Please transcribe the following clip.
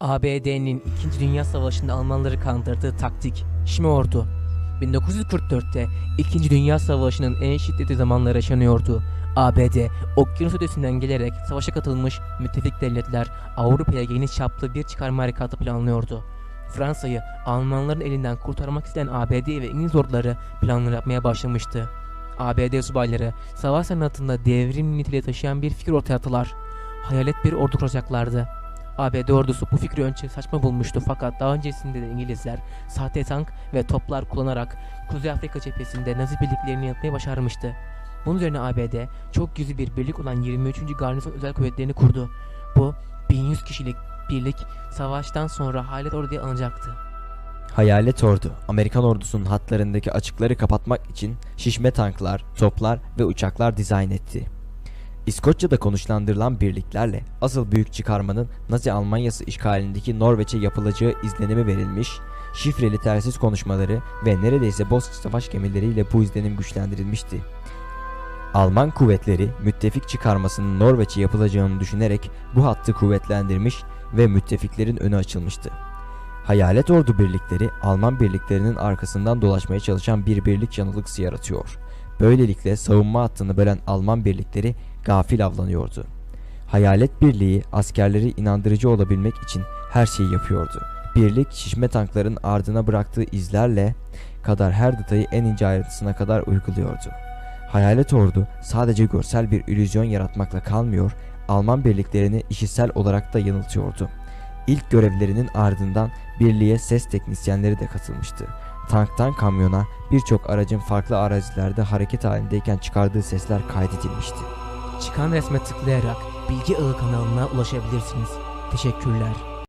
ABD'nin 2. Dünya Savaşı'nda Almanları kandırdığı taktik, Şime Ordu. 1944'te 2. Dünya Savaşı'nın en şiddetli zamanları yaşanıyordu. ABD, okyanus ötesinden gelerek savaşa katılmış müttefik devletler Avrupa'ya geniş çaplı bir çıkarma harekatı planlıyordu. Fransa'yı Almanların elinden kurtarmak isteyen ABD ve İngiliz orduları planlar yapmaya başlamıştı. ABD subayları savaş sanatında devrim niteliği taşıyan bir fikir ortaya attılar. Hayalet bir ordu kuracaklardı. ABD ordusu bu fikri önce saçma bulmuştu fakat daha öncesinde de İngilizler sahte tank ve toplar kullanarak Kuzey Afrika cephesinde Nazi birliklerini yanıtmayı başarmıştı. Bunun üzerine ABD çok gizli bir birlik olan 23. Garnizon Özel Kuvvetleri'ni kurdu. Bu 1100 kişilik birlik savaştan sonra Hayalet Ordu diye anılacaktı. Hayalet Ordu, Amerikan ordusunun hatlarındaki açıkları kapatmak için şişme tanklar, toplar ve uçaklar dizayn etti. İskoçya'da konuşlandırılan birliklerle asıl büyük çıkarmanın Nazi Almanyası işgalindeki Norveç'e yapılacağı izlenimi verilmiş, şifreli telsiz konuşmaları ve neredeyse boz savaş gemileriyle bu izlenim güçlendirilmişti. Alman kuvvetleri müttefik çıkarmasının Norveç'e yapılacağını düşünerek bu hattı kuvvetlendirmiş ve müttefiklerin önü açılmıştı. Hayalet ordu birlikleri Alman birliklerinin arkasından dolaşmaya çalışan bir birlik yanılgısı yaratıyor. Böylelikle savunma hattını bölen Alman birlikleri gafil avlanıyordu. Hayalet birliği askerleri inandırıcı olabilmek için her şeyi yapıyordu. Birlik şişme tankların ardına bıraktığı izlerle kadar her detayı en ince ayrıntısına kadar uyguluyordu. Hayalet ordu sadece görsel bir illüzyon yaratmakla kalmıyor, Alman birliklerini işitsel olarak da yanıltıyordu. İlk görevlerinin ardından birliğe ses teknisyenleri de katılmıştı. Tanktan kamyona birçok aracın farklı arazilerde hareket halindeyken çıkardığı sesler kaydedilmişti. Çıkan resme tıklayarak Bilgi Ağı kanalına ulaşabilirsiniz. Teşekkürler.